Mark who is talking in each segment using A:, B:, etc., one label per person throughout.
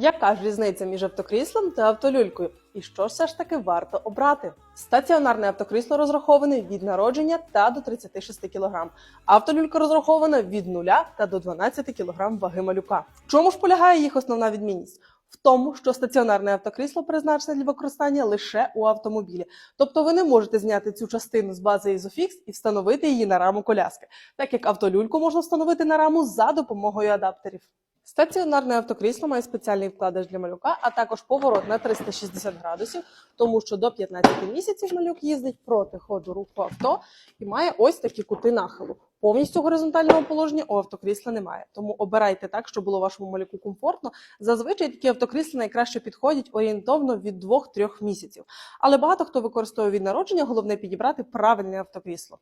A: Яка ж різниця між автокріслом та автолюлькою? І що ж все ж таки варто обрати? Стаціонарне автокрісло розраховане від народження та до 36 кг. Автолюлька розрахована від 0 та до 12 кг ваги малюка. В чому ж полягає їх основна відмінність? В тому, що стаціонарне автокрісло призначене для використання лише у автомобілі, тобто ви не можете зняти цю частину з бази Isofix і встановити її на раму коляски, так як автолюльку можна встановити на раму за допомогою адаптерів. Стаціонарне автокрісло має спеціальний вкладач для малюка, а також поворот на 360 градусів, тому що до 15 місяців малюк їздить проти ходу руху авто і має ось такі кути нахилу. Повністю горизонтального положення у автокрісла немає, тому обирайте так, щоб було вашому малюку комфортно. Зазвичай такі автокрісла найкраще підходять орієнтовно від 2-3 місяців. Але багато хто використовує від народження, головне підібрати правильне автокрісло.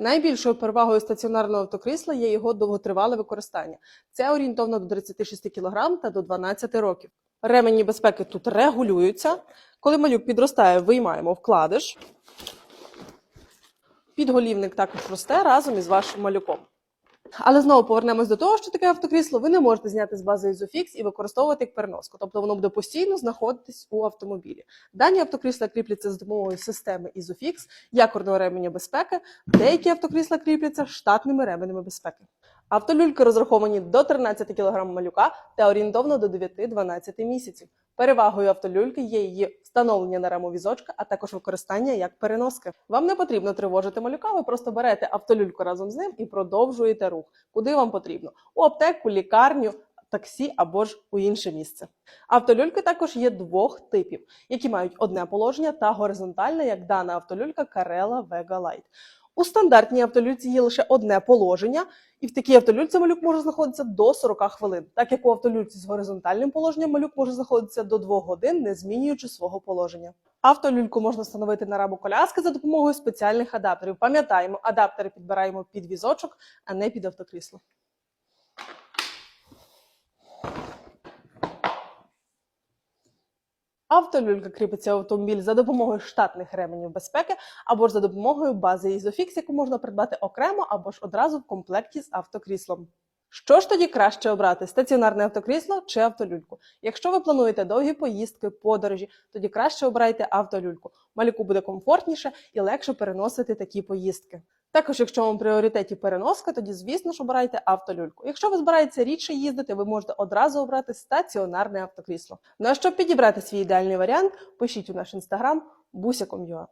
A: Найбільшою перевагою стаціонарного автокрісла є його довготривале використання. Це орієнтовно до 36 кг та до 12 років. Ремені безпеки тут регулюються. Коли малюк підростає, виймаємо вкладиш. Підголівник також росте разом із вашим малюком. Але знову повернемось до того, що таке автокрісло ви не можете зняти з бази Isofix і використовувати як переноску, тобто воно буде постійно знаходитись у автомобілі. Дані автокрісла кріпляться з допомогою системи Isofix, якорного ременя безпеки. Деякі автокрісла кріпляться штатними ременями безпеки. Автолюльки розраховані до 13 кг малюка та орієнтовно до 9-12 місяців. Перевагою автолюльки є її встановлення на раму візочка, а також використання як переноски. Вам не потрібно тривожити малюка, ви просто берете автолюльку разом з ним і продовжуєте рух, куди вам потрібно: у аптеку, лікарню. Таксі або ж у інше місце. Автолюльки також є двох типів, які мають одне положення та горизонтальне, як дана автолюлька Carella Vega Light. У стандартній автолюльці є лише одне положення, і в такій автолюльці малюк може знаходитися до 40 хвилин, так як у автолюльці з горизонтальним положенням малюк може знаходитися до 2 годин, не змінюючи свого положення. Автолюльку можна встановити на раму коляски за допомогою спеціальних адаптерів. Пам'ятаємо, адаптери підбираємо під візочок, а не під автокрісло. Автолюлька кріпиться автомобіль за допомогою штатних ременів безпеки або ж за допомогою бази Ізофікс, яку можна придбати окремо або ж одразу в комплекті з автокріслом. Що ж тоді краще обрати стаціонарне автокрісло чи автолюльку? Якщо ви плануєте довгі поїздки, подорожі, тоді краще обирайте автолюльку. Малюку буде комфортніше і легше переносити такі поїздки. Також, якщо вам в пріоритеті переноска, тоді звісно ж обирайте автолюльку. Якщо ви збираєтеся рідше їздити, ви можете одразу обрати стаціонарне автокрісло. Ну а щоб підібрати свій ідеальний варіант, пишіть у наш інстаграм busia.com.ua.